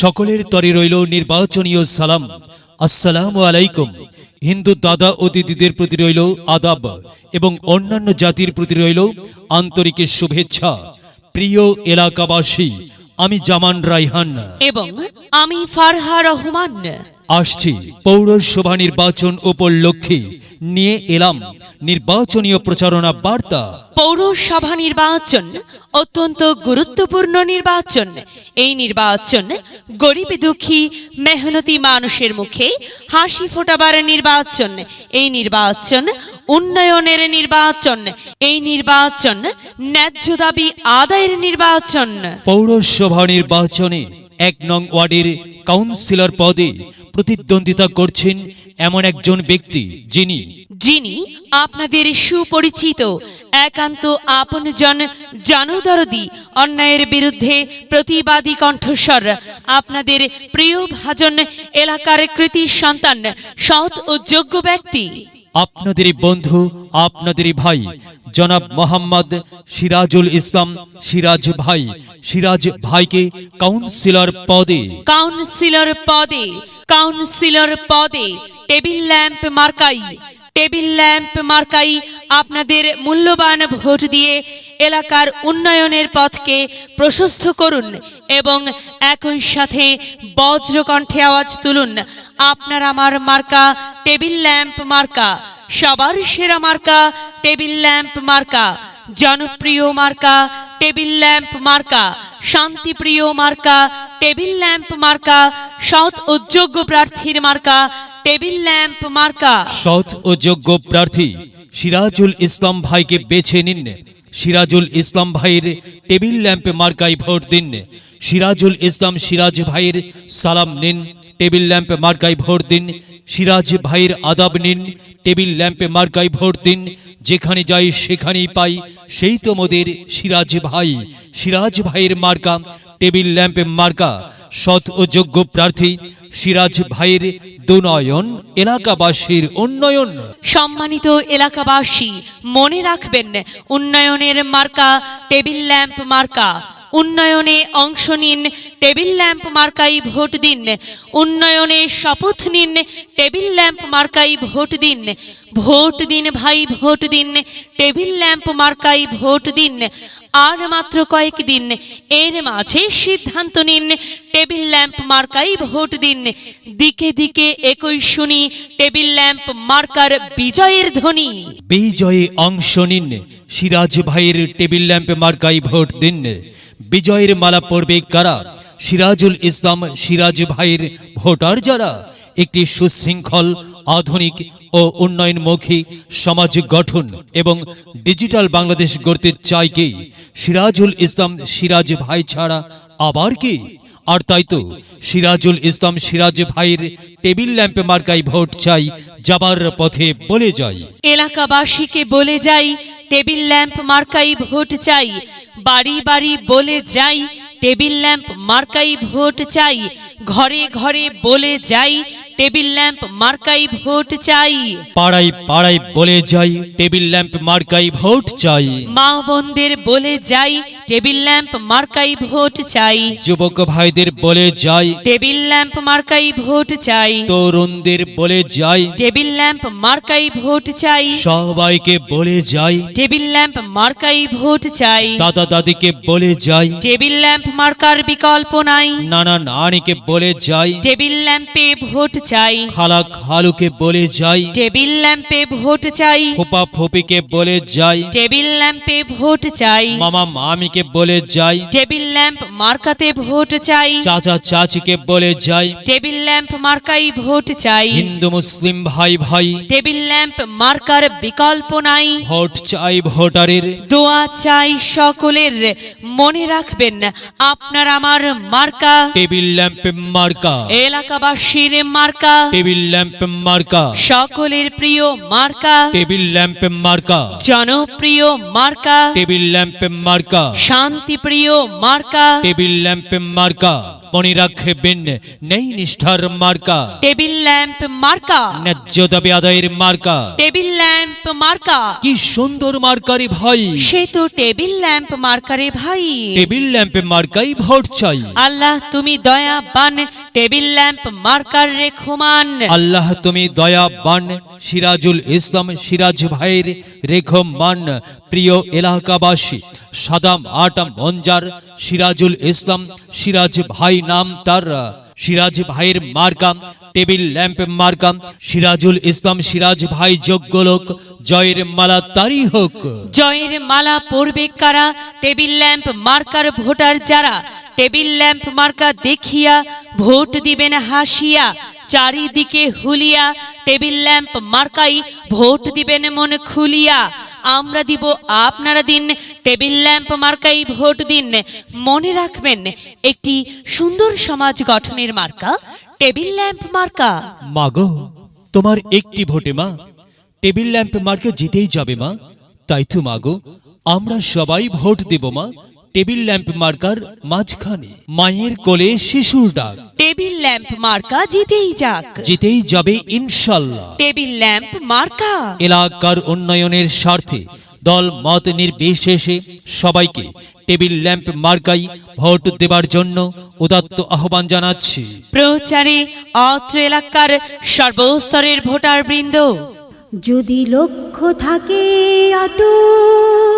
সকলের তরে রইল নির্বাচনীয় সালাম। আসসালামু আলাইকুম। হিন্দু দাদা ও দিদিদের প্রতি রইল আদাব এবং অন্যান্য জাতির প্রতি রইল আন্তরিক শুভেচ্ছা। প্রিয় এলাকাবাসী আমি জামান রাইহান এবং আমি ফারহা রহমান। আসছি পৌরসভা নির্বাচন উপলক্ষে। নিয়ে এলাম। নির্বাচনীয় প্রচারণা বার্তা। পৌরসভা নির্বাচন অত্যন্ত গুরুত্বপূর্ণ নির্বাচন। এই নির্বাচন গরিব দুঃখী মেহনতি মানুষের মুখে হাসি ফোটাবার নির্বাচন। এই নির্বাচন উন্নয়নের নির্বাচন। এই নির্বাচন ন্যায্য দাবি আদায়ের নির্বাচন। পৌরসভা নির্বাচনে এক নং ওয়ার্ডের কাউন্সিলর পদে প্রতিদ্বন্দ্বিতা করছেন এমন একজন ব্যক্তি যিনি যিনি আপনাদের সুপরিচিত একান্ত আপনজন জনদরদি অন্যায়ের বিরুদ্ধে প্রতিবাদী কণ্ঠস্বর আপনাদের প্রিয় ভাজন এলাকার কৃতি সন্তান সৎ ও যোগ্য ব্যক্তি। আপনাদের বন্ধু আপনাদেরই ভাই, জনাব মোহাম্মদ সিরাজুল ইসলাম সিরাজ ভাই। সিরাজ ভাইকে কাউন্সিলর পদে। কাউন্সিলর পদে কাউন্সিলর পদে টেবিল ল্যাম্প মার্কাই টেবিল ল্যাম্প মার্কাই আপনাদের মূল্যবান ভোট দিয়ে এলাকার উন্নয়নের পথকে প্রশস্ত করুন এবং একই সাথে বজ্রকণ্ঠে আওয়াজ তুলুন। আপনার আমার মার্কা টেবিল ল্যাম্প মার্কা। সবার সেরা মার্কা, টেবিল ল্যাম্প মার্কা, জনপ্রিয় মার্কা, টেবিল ল্যাম্প মার্কা, শান্তিপ্রিয় মার্কা, টেবিল ল্যাম্প মার্কা, সৎ ও যোগ্য প্রার্থীর মার্কা, টেবিল ল্যাম্প মার্কা। সৎ ও যোগ্য প্রার্থী সিরাজুল ইসলাম ভাইকে বেছে নিন। সিরাজুল ইসলাম ভাইয়ের টেবিল ল্যাম্পে মার্কায় ভোট দিন। সিরাজুল ইসলাম সিরাজ ভাইয়ের সালাম নিন। টেবিল ল্যাম্পে মার্কাই ভোট দিন, সিরাজ ভাইয়ের আদাব নিন, টেবিল ল্যাম্পে মার্কাই ভোট দিন, যেখানে যাই সেখানেই পাই, সেই তো মোদের সিরাজ ভাই। সিরাজ ভাইয়ের মার্কা, টেবিল ল্যাম্পে মার্কা, সৎ ও যোগ্য প্রার্থী, সিরাজ ভাইয়ের দুনয়ন, এলাকাবাসীর উন্নয়ন। সম্মানিত এলাকাবাসী, মনে রাখবেন, উন্নয়নের মার্কা, টেবিল ল্যাম্প মার্কা। উন্নয়নে অংশ নিন, টেবিল ল্যাম্প মার্কাই ভোট দিন। উন্নয়নে শপথ নিন, টেবিল ল্যাম্প মার্কাই ভোট দিন। ভোট দিন ভাই, ভোট দিন, টেবিল ল্যাম্প মার্কাই ভোট দিন। আর মাত্র কয়েক দিন, এর মাঝে সিদ্ধান্ত নিন, টেবিল ল্যাম্প মার্কাই ভোট দিন। দিকে দিকে একই শুনি, টেবিল ল্যাম্প মার্কার বিজয়ের ধ্বনি। বিজয়ে অংশ নিন সিরাজ ভাইয়ের টেবিল ল্যাম্পে মার্কাই ভোট দিন। বিজয়ের মালা পড়বে কারা? সিরাজুল ইসলাম, সিরাজ ভাইয়ের ভোটার যারা? একটি সুশৃঙ্খল, আধুনিক ও উন্নয়নমুখী সমাজ গঠন এবং ডিজিটাল বাংলাদেশ গড়তে চাই কে? সিরাজুল ইসলাম, সিরাজ ভাই ছাড়া আবার কি? আর তাই তো সিরাজুল ইসলাম, সিরাজ ভাইয়ের টেবিল ল্যাম্পে মার্কাই ভোট চাই, যাবার পথে বলে যাই। এলাকাবাসীকে বলে যাই, টেবিল ল্যাম্প মার্কাই ভোট চাই, বাড়ি বাড়ি বলে যাই, টেবিল ল্যাম্প মার্কাই ভোট চাই, ঘরে ঘরে বলে যাই টেবিল ল্যাম্প মার্কাই ভোট চাই। পাড়ায় পাড়ায় বলে যাই টেবিল ল্যাম্প মার্কাই ভোট চাই। মা বোনদের বলে যাই টেবিল ল্যাম্প মার্কাই ভোট চাই। যুবক ভাইদের বলে যাই টেবিল ল্যাম্প মার্কাই ভোট চাই। তরুণদের বলে যাই টেবিল ল্যাম্প মার্কাই ভোট চাই। সবাইকে বলে যাই টেবিল ল্যাম্প মার্কাই ভোট চাই। দাদা দাদিকে বলে যাই টেবিল ল্যাম্প মার্কার বিকল্প নাই। নানা নানিকে বলে যাই। টেবিল ল্যাম্পে ভোট চাই। খালা খালুকে বলে যাই। টেবিল ল্যাম্পে ভোট চাই। ফুপা ফুপিকে বলে যাই। টেবিল ল্যাম্পে ভোট চাই। মামা মামিকে বলে যাই। টেবিল ল্যাম্প মার্কাতে ভোট চাই। চাচা চাচিকে বলে যাই। টেবিল ল্যাম্প মার্কাই ভোট চাই। হিন্দু মুসলিম ভাই ভাই। টেবিল ল্যাম্প মার্কার বিকল্প নাই। ভোট চাই ভোটারের। দোয়া চাই সকলের। মনে রাখবেন আপনার আমার মার্কা। টেবিল ল্যাম্পে মার্কা। এলাকাবাসীর মার্কা। টেবিল ল্যাম্পে মার্কা। সকলের প্রিয় মার্কা। টেবিল ল্যাম্পে মার্কা। জনপ্রিয় মার্কা। টেবিল ল্যাম্পে মার্কা। শান্তিপ্রিয় মার্কা। টেবিল ল্যাম্পে মার্কা। মনে রাখবেন নেই নিষ্ঠার মার্কা। টেবিল ল্যাম্প মার্কা। ন্যায্য দাবি আদায়ের মার্কা। টেবিল ল্যাম্প মার্কা। কি সুন্দর মার্কারে ভাই। সে তো টেবিল ল্যাম্প মার্কারে ভাই। টেবিল ল্যাম্পে মার্কাই ভোট চাই। আল্লাহ তুমি দয়াবান টেবিল ল্যাম্প, মার্কার রেখমান আল্লাহ তুমি দয়া বান সিরাজুল ইসলাম, সিরাজ ভাইয়ের রেখমান প্রিয় এলাকাবাসী, সাদাম আটাম মঞ্জার, সিরাজুল ইসলাম, সিরাজ ভাই নাম তার। সিরাজ ভাইয়ের মার্কা টেবিল ল্যাম্প মার্কা সিরাজুল ইসলাম সিরাজ ভাই যোগ্য লোক, জয়ের মালা তারই হোক। জয়ের মালা পড়বে কারা? টেবিল ল্যাম্প মার্কার ভোটার যারা? টেবিল ল্যাম্প মার্কা দেখিয়া ভোট দিবেন হাসিয়া, চারিদিকে হুলিয়া, টেবিল ল্যাম্প মার্কাই ভোট দিবেন মন খুলিয়া। আমরা দিব আপনারা দিন, টেবিল ল্যাম্প মার্কাই ভোট দিন। মনে রাখবেন, একটি সুন্দর সমাজ গঠনের মার্কা, টেবিল ল্যাম্প মার্কা। মাগো, তোমার একটি ভোটে মা, টেবিল ল্যাম্প মার্কা জিতেই যাবে মা। তাই তো মাগো, আমরা সবাই ভোট দেব মা টেবিল ল্যাম্প মার্কার মাঝখানে মায়ের কোলে শিশুর ডাক। টেবিল ল্যাম্প মার্কা জিতেই যাক। জিতেই যাবে ইনশাল্লাহ। টেবিল ল্যাম্প মার্কা। এলাকার উন্নয়নের স্বার্থে দল মত নির্বিশেষে সবাইকে টেবিল ল্যাম্প মার্কাই ভোট দেবার জন্য উদাত্ত আহ্বান জানাচ্ছি। প্রচারে অত্র এলাকার সর্বস্তরের ভোটার বৃন্দ যদি লক্ষ্য থাকে অটুট